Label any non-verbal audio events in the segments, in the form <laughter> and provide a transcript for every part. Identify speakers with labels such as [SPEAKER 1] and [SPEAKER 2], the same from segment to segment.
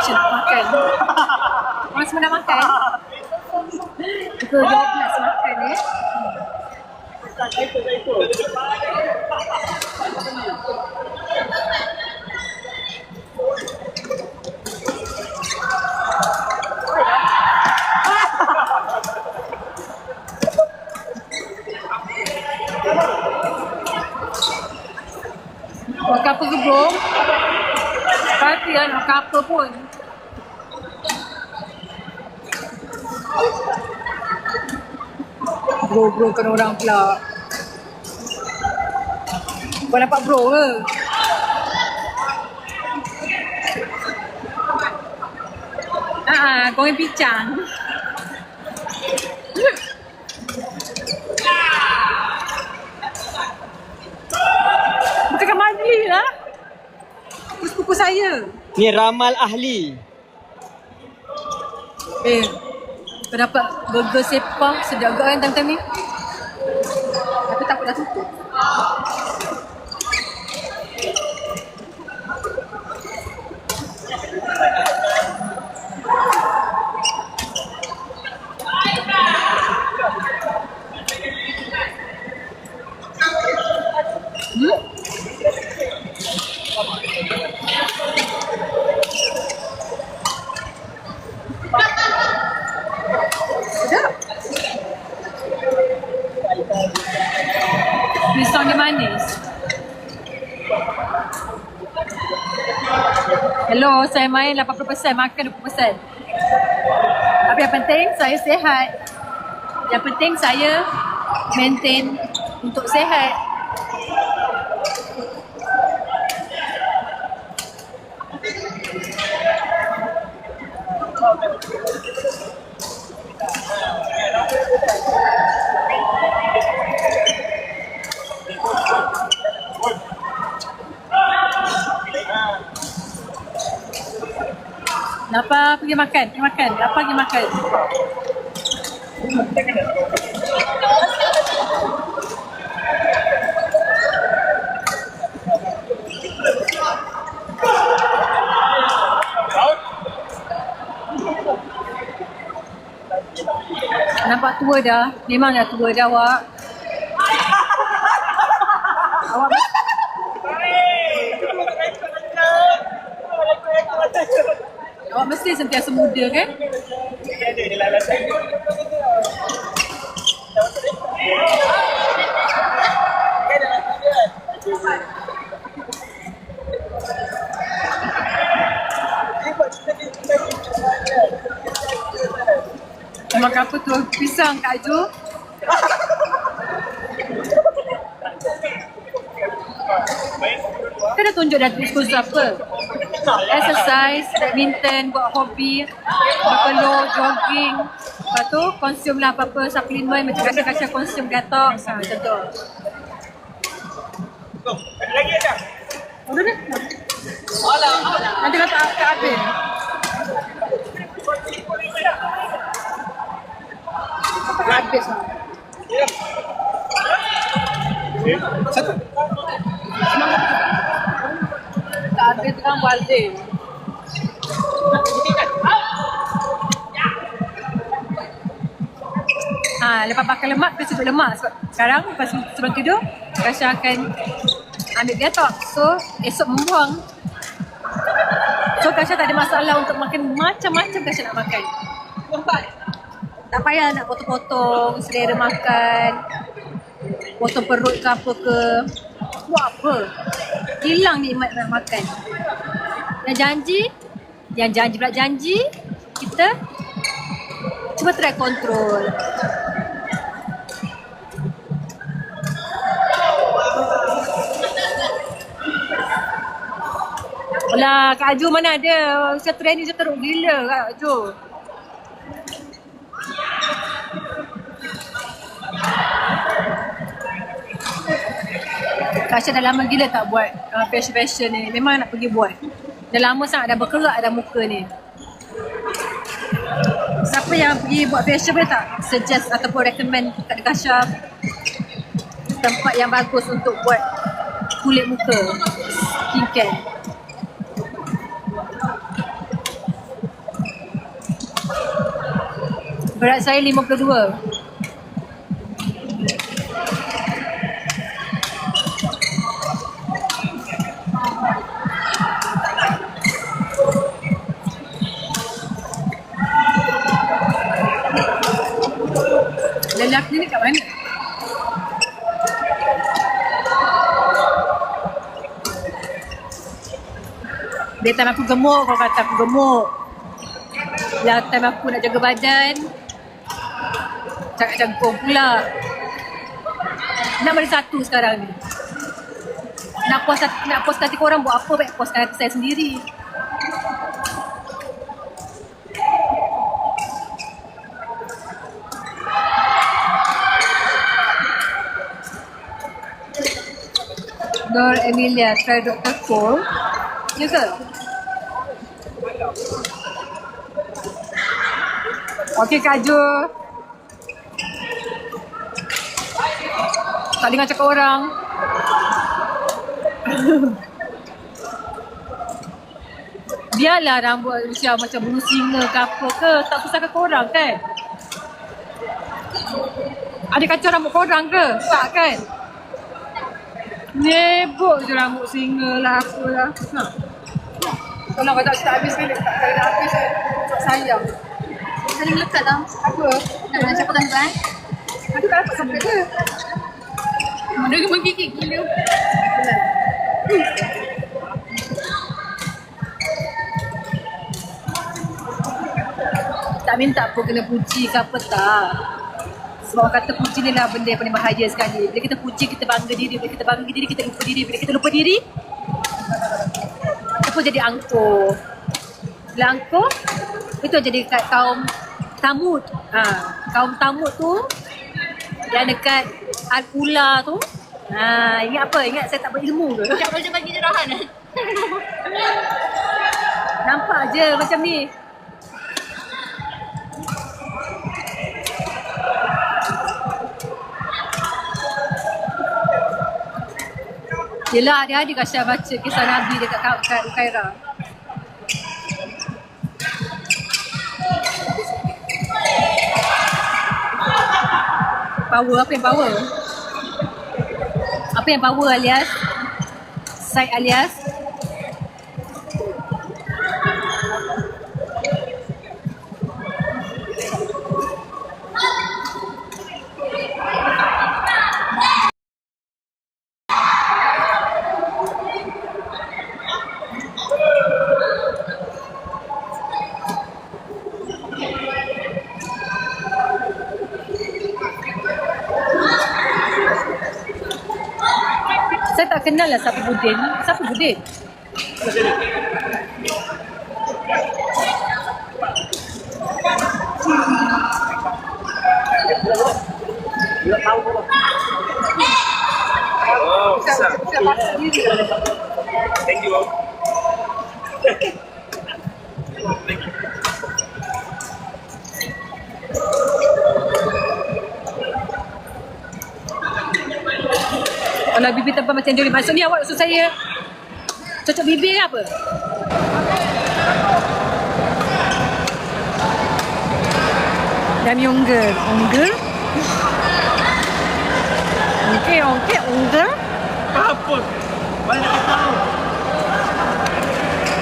[SPEAKER 1] Nak makan. Orang semua nak makan. Pukul 12 makan eh. Makan apa bro? Pasti nak makan apa pun. Bro bro kan orang pula. Kau dapat bro ke? Ah, kau yang pincang. Bukan kat Madli lah. Sepupu saya.
[SPEAKER 2] Ni ramal ahli.
[SPEAKER 1] Eh, kau dapat burger sepah sedap gak kan time-time ni? Tapi takut dah tutup. Sedap. Pisang dia manis. Hello, saya main 80%, makan 20%. Tapi yang penting saya sihat. Yang penting saya maintain untuk sihat. Pergi makan? Pergi makan. Kenapa pergi makan? Nampak tua dah. Memang dah tua dah awak. Awak Awak mesti sentiasa muda kan? Makan apa tu? Pisang Kak Ju? Kita dah tunjuk dah tu apa? Exercise, badminton, buat hobi, berpeluh, jogging. Lepas tu, konsum lah apa-apa supplement macam kasih-kasih konsum detox. Ha, macam tu. Udah dah. Nanti kata Kak Abin. Kak Abin Walde. Ha, lepas makan lemak, kita sebut lemak sebab sekarang lepas sebelum tidur, Kasha akan ambil detox. So, esok membuang. So, Kasha tak ada masalah untuk makan macam-macam Kasha nak makan. Tak payah nak potong-potong, selera makan, potong perut ke apa ke. Buat apa? Hilang nikmat nak makan. Yang janji, yang janji pula janji, kita cuba try control. Alah, Kak Ju mana ada? Saya training saya teruk gila Kak Ju. Kasha dah lama gila tak buat uh, fashion-fashion ni. Memang nak pergi buat. Dah lama sangat dah berkerak dah muka ni. Siapa yang pergi buat facial boleh tak suggest ataupun recommend kat Kasha tempat yang bagus untuk buat kulit muka skincare. Berat saya 52. Time aku gemuk, kau kata aku gemuk. Yang time aku nak jaga badan, cakap cangkung pula. Nak mana satu sekarang ni? Nak puas nak puas hati korang buat apa baik puaskan hati saya sendiri. Nur Emilia try Dr. Cole. Ya ke? Okey Kak Jo. Tak dengar cakap orang. Biarlah rambut Aisyah macam bulu singa ke apa ke. Tak susahkan korang kan? Ada kacau rambut korang ke? Tak kan? Nebok je rambut singa lah apalah. Ha. Kalau tak habis kan, tak habis kan. Tak sayang.
[SPEAKER 3] Saling lekat tau.
[SPEAKER 1] Apa?
[SPEAKER 3] Nak nak siapa kan tuan?
[SPEAKER 1] Aku tak dapat sampai ke?
[SPEAKER 3] Dia gemuk gigi gila.
[SPEAKER 1] Tak minta pun kena puji ke apa tak. Sebab orang kata puji ni lah benda yang paling bahaya sekali. Bila kita puji, kita bangga diri. Bila kita bangga diri, kita lupa diri. Bila kita lupa diri, kita pun jadi angkuh. Bila angkuh, itu jadi kat kaum tamut. Ha, kaum tamut tu, yang dekat Al-Ula tu, ha, ingat apa? Ingat saya tak berilmu ke?
[SPEAKER 3] Tak boleh bagi jerahan.
[SPEAKER 1] Nampak je macam ni. Yelah adik-adik Kasya baca kisah Nabi dekat Ka- Power, apa yang power? Apa yang power alias? Side alias? Lah siapa Budin. Siapa Budin?
[SPEAKER 4] Oh, bisa. Thank you. <laughs>
[SPEAKER 1] Kalau bibir tebal macam dia Maksudnya awak maksud saya Cocok bibir ke apa? Dami ongger Ongger? Okey, okey, ongger
[SPEAKER 4] Apa? Banyak tahu.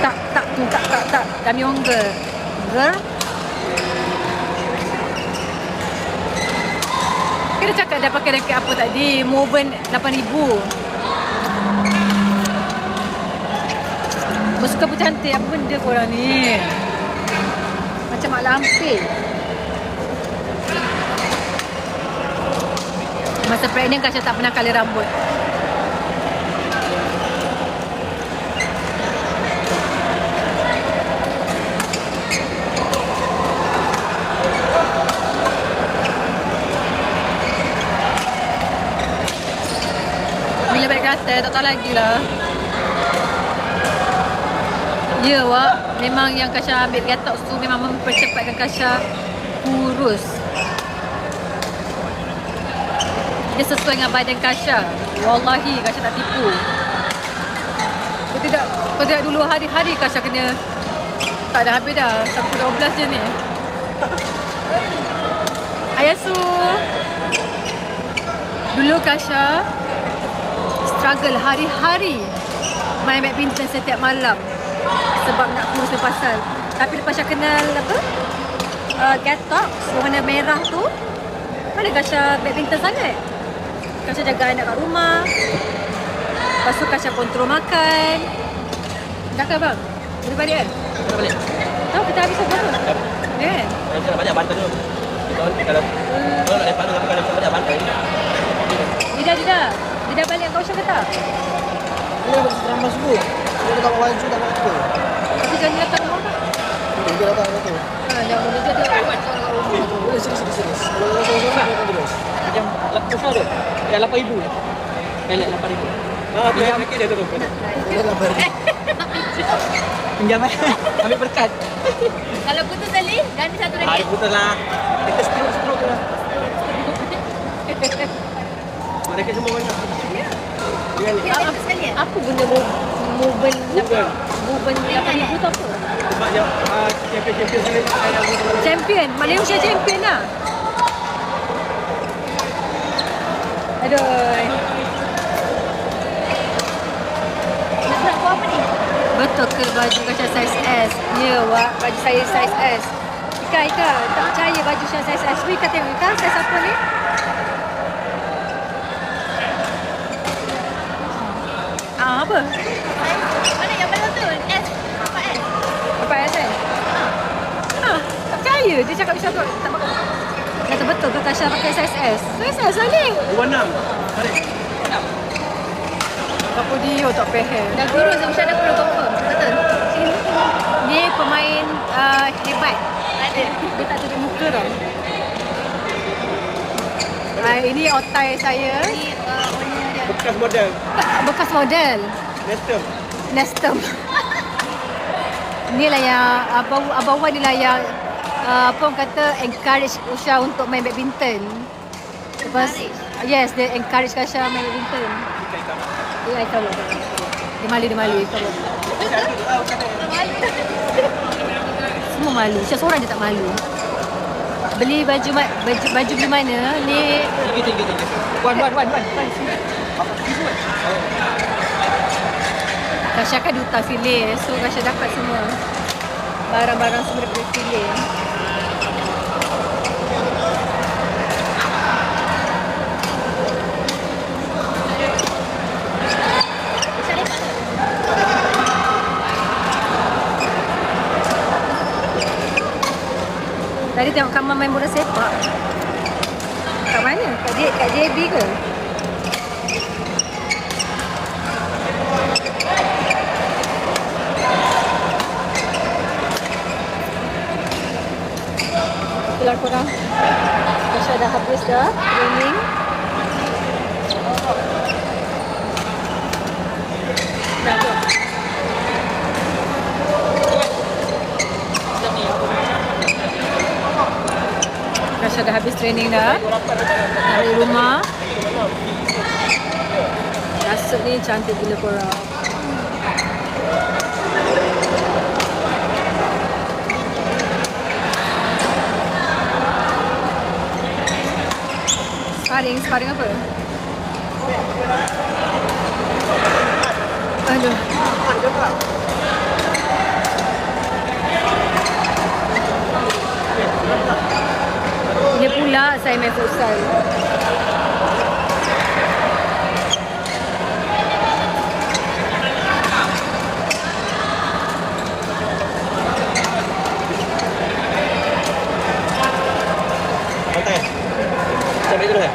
[SPEAKER 1] Tak, tak tu, tak, tak, tak Dami ongger Ongger Kita cakap dah pakai raket apa tadi? Moven 8000 Bersuka bercantik Apa benda korang ni? Macam mak lampir. Masa pregnant Kasha tak pernah colour rambut Bila balik kata tak tahu lagi lah. Ya wak. Memang yang Kasha ambil gatok tu Memang mempercepatkan Kasha Kurus. Dia sesuai dengan badan Kasha. Wallahi Kasha tak tipu. Kau tidak Kau tidak dulu hari-hari Kasha kena Tak dah habis dah. Sampai 12 je ni. Ayasu. Dulu Kasha struggle hari-hari main badminton setiap malam sebab nak kurus pasal. Tapi lepas Kasha kenal apa? Uh, Gatox warna merah tu mana Kasha badminton sangat? Kasha jaga anak kat rumah. Lepas tu Kasha kontrol makan. Dah ke bang? Boleh balik kan?
[SPEAKER 2] Kita balik.
[SPEAKER 1] Tahu kita habis apa tu? Ya kan?
[SPEAKER 2] Kita nak banyak bantal dulu. Kalau kalau kalau nak lepak tapi kalau banyak bantal.
[SPEAKER 1] Dida, Dida. Dida balik kau Syah ke tak?
[SPEAKER 5] Ini buat ramah subuh. Dia tak mahu tak mahu apa.
[SPEAKER 1] Tapi jangan datang rumah tak?
[SPEAKER 5] Dia datang datang.
[SPEAKER 1] Ha, jangan boleh dia dia buat soal kat rumah tu.
[SPEAKER 5] Boleh serius serius serius. Kalau kalau kalau kalau dia terus.
[SPEAKER 2] Macam besar tu. Dah 8000. Pelet 8000. Ah, tu yang dia tu.
[SPEAKER 5] Dia nak beri.
[SPEAKER 2] Pinjam eh. Ambil berkat.
[SPEAKER 3] Kalau putus tali, ganti satu
[SPEAKER 2] Hari
[SPEAKER 3] lagi.
[SPEAKER 2] putus lah. Kita stroke stroke lah. Mereka semua banyak.
[SPEAKER 3] Ya?
[SPEAKER 1] Apa benda mo- moven
[SPEAKER 2] Moven.
[SPEAKER 1] moven 8000 tu apa?
[SPEAKER 2] Sebab yang ah, champion-champion sini ada
[SPEAKER 1] Champion. Malaysia champion lah. Aduh.
[SPEAKER 3] Nak buat apa ni?
[SPEAKER 1] Betul ke baju Kasha saiz S? Ya, Wak. Baju saya saiz S. Ika, Ika. Tak percaya baju Syah saiz S. Ika tengok. Ika, saiz apa ni? Ah, apa?
[SPEAKER 3] Mana yang paling betul? S. Apa S?
[SPEAKER 1] Apa S kan? Ah, tak percaya. Dia cakap Syah tu tak pakai. Kata betul ke Kasha pakai saiz S? Saiz S lah ni.
[SPEAKER 2] 26. Balik.
[SPEAKER 1] Apa dia tak faham.
[SPEAKER 3] Dah guru Zusha dah perlu confirm. Betul?
[SPEAKER 1] Ni pemain uh, hebat.
[SPEAKER 3] Ada.
[SPEAKER 1] Dia tak tutup muka tau. Ah, ini otai saya.
[SPEAKER 3] Ni uh, dia.
[SPEAKER 2] Bekas model.
[SPEAKER 1] Bekas model.
[SPEAKER 2] Nestum.
[SPEAKER 1] Nestum. Inilah yang Abang Abang Wan ni lah yang uh, apa orang kata encourage Usha untuk main badminton. Lepas yes, dia encourage Kasha main badminton. Ya, I tahu. Dia malu, dia malu. I tahu. Semua malu. Usha seorang je tak malu. Beli baju baju, baju beli mana? Ni
[SPEAKER 2] Tinggi tinggi tinggi. Wan wan wan wan.
[SPEAKER 1] Kasha kan duta filem So Kasha dapat semua Barang-barang semua daripada filem Tadi tengok Kamal main bola sepak Kat mana? Kat JB ke? Itulah korang. Tasha dah habis dah Training Tasha dah habis training dah. Dari rumah. Kasut ni cantik gila korang Sparring, sparring apa? Aduh. Dia pula saya main futsal.
[SPEAKER 2] Santai. Kita balik dulu ya.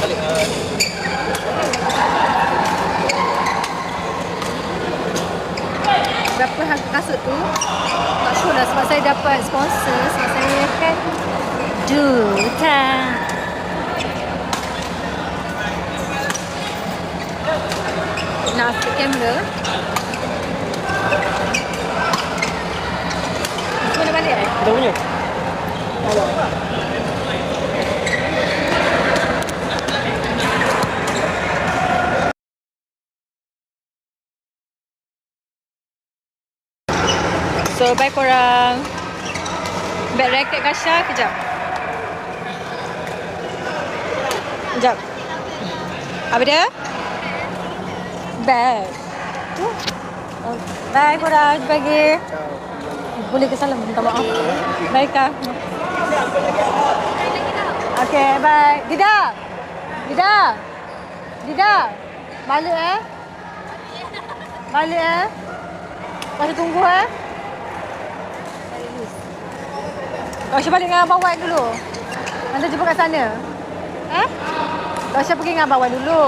[SPEAKER 2] Balik. ah,
[SPEAKER 1] Berapa harga kasut tu? Tak sure lah sebab saya dapat sponsor sebab saya kan duta. Nak flip kamera. Mana balik eh?
[SPEAKER 2] Kita punya.
[SPEAKER 1] So bye korang. Bag racket Kasha, kejap. Kejap. Apa dia? Bag. Bye jumpa lagi. Boleh ke salam? Minta maaf. Baik kah? Okay, bye. Dida! Dida! Dida! Balik eh? Balik eh? Masih tunggu eh? Syah balik dengan Abang Wan dulu. Nanti jumpa kat sana. Eh? Syah pergi dengan Abang Wan dulu.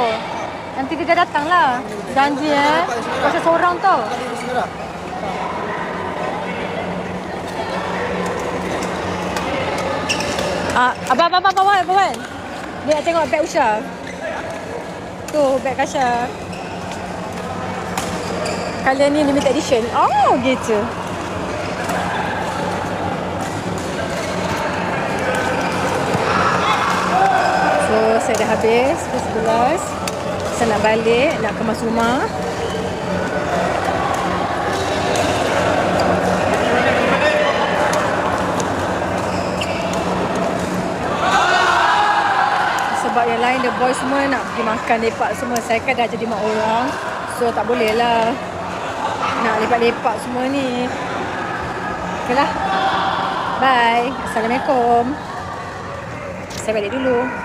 [SPEAKER 1] Nanti dia datang lah. Janji eh. Syah seorang tau. Ah, abang, abang, abang, abang, abang. Dia nak tengok beg Usha. Tu, beg Kasha. Kalian ni limited edition. Oh, gitu. So, saya dah habis pukul 11. Saya nak balik, nak kemas rumah. Sebab yang lain, the boys semua nak pergi makan lepak semua. Saya kan dah jadi mak orang. So, tak boleh lah. Nak lepak-lepak semua ni. Okay lah. Bye. Assalamualaikum. Saya balik dulu.